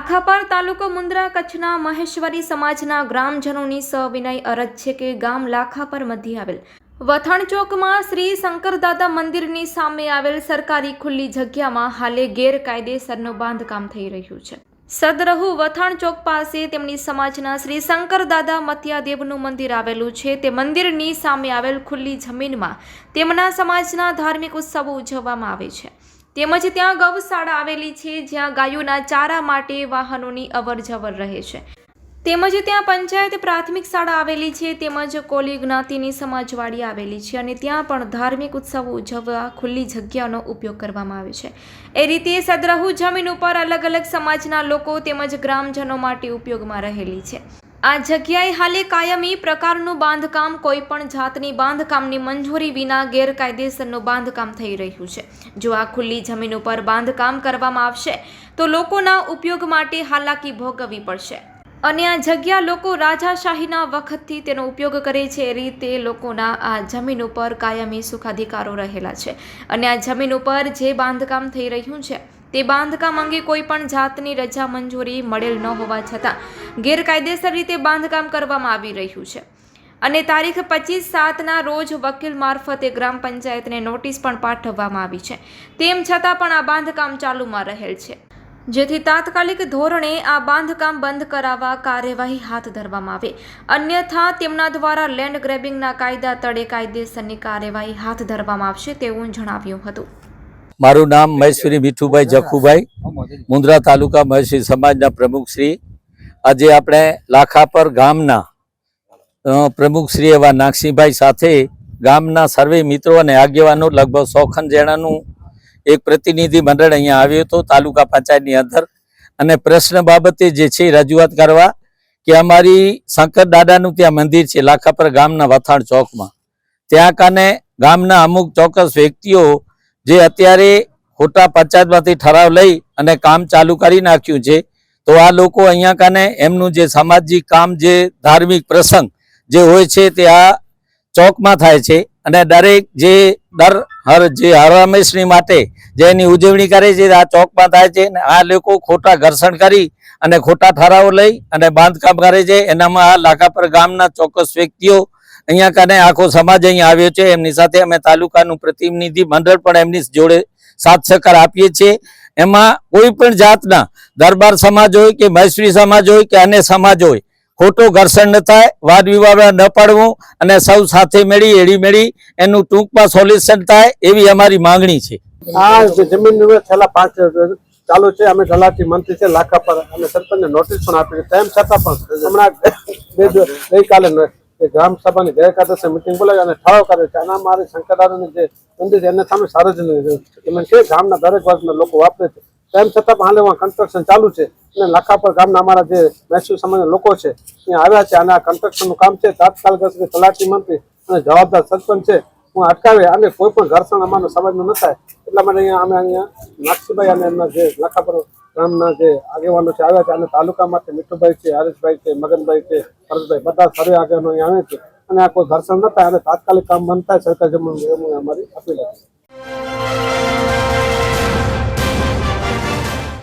લાખાપર તાલુકો મુન્દ્રા કચ્છના મહેશ્વરી સમાજના ગ્રામજનોની સવિનય અરજ છે કે ગામ લાખાપર મધ્યે આવેલ. વથાણ ચોકમાં શ્રી શંકરદાદા મંદિરની સામે આવેલ સરકારી ખુલ્લી જગ્યામાં હાલે ગેરકાયદેસરનું બાંધકામ થઈ રહ્યું છે. સદરહુ વથાણ ચોક પાસે તેમની સમાજના શ્રી શંકરદાદા મત્યાદેવનું મંદિર આવેલું છે. તે મંદિરની સામે આવેલ ખુલ્લી જમીનમાં તેમના સમાજના ધાર્મિક ઉત્સવો ઉજવવામાં આવે છે. તેમજ ત્યાં ગૌશાળા આવેલી છે, જ્યાં ગાયોના ચારા માટે વાહનોની અવરજવર રહે છે. તેમજ ત્યાં પંચાયત પ્રાથમિક શાળા આવેલી છે, તેમજ કોલી જ્ઞાતિની સમાજવાડી આવેલી છે અને ત્યાં પણ ધાર્મિક ઉત્સવો ઉજવવા ખુલ્લી જગ્યાનો ઉપયોગ કરવામાં આવે છે. એ રીતે સદરહુ જમીન ઉપર અલગ અલગ સમાજના લોકો તેમજ ગ્રામજનો માટે ઉપયોગમાં રહેલી છે. આ જગ્યાએ હાલે કાયમી પ્રકારનું બાંધકામ, કોઈ પણ જાતની બાંધકામની મંજૂરી વિના ગેરકાયદેસરનું બાંધકામ થઈ રહ્યું છે. જો આ ખુલ્લી જમીન ઉપર બાંધકામ કરવામાં આવશે, તો લોકોના ઉપયોગ માટે હાલાકી ભોગવવી પડશે. અને આ જગ્યા લોકો રાજાશાહીના વખતથી તેનો ઉપયોગ કરે છે એ રીતે લોકોના આ જમીન ઉપર કાયમી સુખાધિકારો રહેલા છે. અને આ જમીન ઉપર જે બાંધકામ થઈ રહ્યું છે તે બાંધકામ અંગે કોઈ પણ જાતની રજા મંજૂરી મળેલ ન હોવા છતાં ગેરકાયદેસર રીતે બાંધકામ કરવામાં આવી રહ્યું છે. અને તારીખ પચીસ સાતના રોજ વકીલ મારફતે ગ્રામ પંચાયતને નોટિસ પણ પાઠવવામાં આવી છે. તેમ છતાં પણ આ બાંધકામ ચાલુમાં રહેલ છે. જેથી તાત્કાલિક ધોરણે આ બાંધકામ બંધ કરાવવા કાર્યવાહી હાથ ધરવામાં આવે. અન્યથા તેમના દ્વારા લેન્ડ ગ્રેબિંગના કાયદા તળે કાયદેસરની કાર્યવાહી હાથ ધરવામાં આવશે તેવું જણાવ્યું હતું. મારું નામ મહેશ્વરી મીઠુભાઈ જખુભાઈ મુન્દ્રા તાલુકા મહેશ્વરી સમાજના પ્રમુખ શ્રી. આજે આપણે લાખાપર ગામના પ્રમુખશ્રી એવા નાગસિંહભાઈ સાથે ગામના સર્વે મિત્રો અને આગેવાનો લગભગ સોખન જણાનું એક પ્રતિનિધિ મંડળ અહીંયા આવ્યું હતું, તાલુકા પંચાયતની અંદર. અને પ્રશ્ન બાબતે જે છે રજૂઆત કરવા કે અમારી શંકર દાદાનું ત્યાં મંદિર છે, લાખાપર ગામના વથાણ ચોકમાં. ત્યાં કાને ગામના અમુક ચોક્કસ વ્યક્તિઓ જે અત્યારે ખોટા પંચાયતમાંથી ઠરાવ લઈ અને કામ ચાલુ કરી નાખ્યું છે, તો આ લોકો અહીંયા કાને એમનું જે સામાજિક કામ, જે ધાર્મિક પ્રસંગ જે હોય છે તે આ ચોકમાં થાય છે. અને દરેક જે દર હર, જે હરમેશની માટે જે એની ઉજવણી કરે છે, આ ચોકમાં થાય છે અને આ લોકો ખોટા ઘર્ષણ કરી અને ખોટા ઠરાવો લઈ અને બાંધકામ કરે છે. એનામાં આ લાખાપર ગામના ચોક્કસ વ્યક્તિઓ અહીંયા કાને આખો સમાજ અહીંયા આવ્યો છે. એમની સાથે અમે તાલુકાનું પ્રતિનિધિ મંડળ પણ એમની જોડે સાથ સહકાર આપીએ છીએ. એમાં કોઈ પણ જાતના દરબાર સમાજ હોય કે મહેશ્વરી સમાજ હોય કે અન્ય સમાજ હોય, ખોટો ઘર્ષણ ન થાય, વાદ વિવાદ ન પાડવું અને સૌ સાથે મેળી એડી મેળી એનું ટૂંકમાં સોલ્યુશન થાય એવી અમારી માંગણી છે. આ જમીન છેલ્લા પાંચ ચાલુ છે. અમે તલાટી મંત્રી છે, લાખા પર અને સરપંચને નોટિસ પણ આપી તેમ છતાં પણ હમણાં ગઈકાલે એ ગ્રામ સભાની ગેરકાયદેસર મિટિંગ બોલાવી અને ઠરાવ કરે છે. આના મારી શંકરદાદાની જે મંદિર છે, એને સામે સાર્વજનિક જમીન છે. ગામના દરેક વર્ગના લોકો વાપરે છે. તેમ છતાં પણ હાલે કન્સ્ટ્રક્શન ચાલુ છે. અને લાખાપર ગામના અમારા જે મહેસૂલ સમાજના લોકો છે ત્યાં આવ્યા છે. અને આ કન્સ્ટ્રક્શનનું કામ છે, તાત્કાલિક તલાટી મંત્રી અને જવાબદાર સરપંચ છે, હું અટકાવે અને કોઈ પણ ઘર્ષણ અમારા સમાજમાં ન થાય. એટલા માટે અહીંયા અમે અહીંયા નાગસીભાઈ અને એમના જે લાખાપર ગામના જે આગેવાનો છે આવ્યા છે અને તાલુકામાંથી મીઠુભાઈ છે, હરેશભાઈ છે, મગનભાઈ છે હરેશભાઈ બધા સર્વે આગેવાનો અહીં આવે છે અને આ કોઈ ઘર્ષણ ન થાય અને તાત્કાલિક કામ બનતા સરકાર એમ અમારી અપીલ હતી.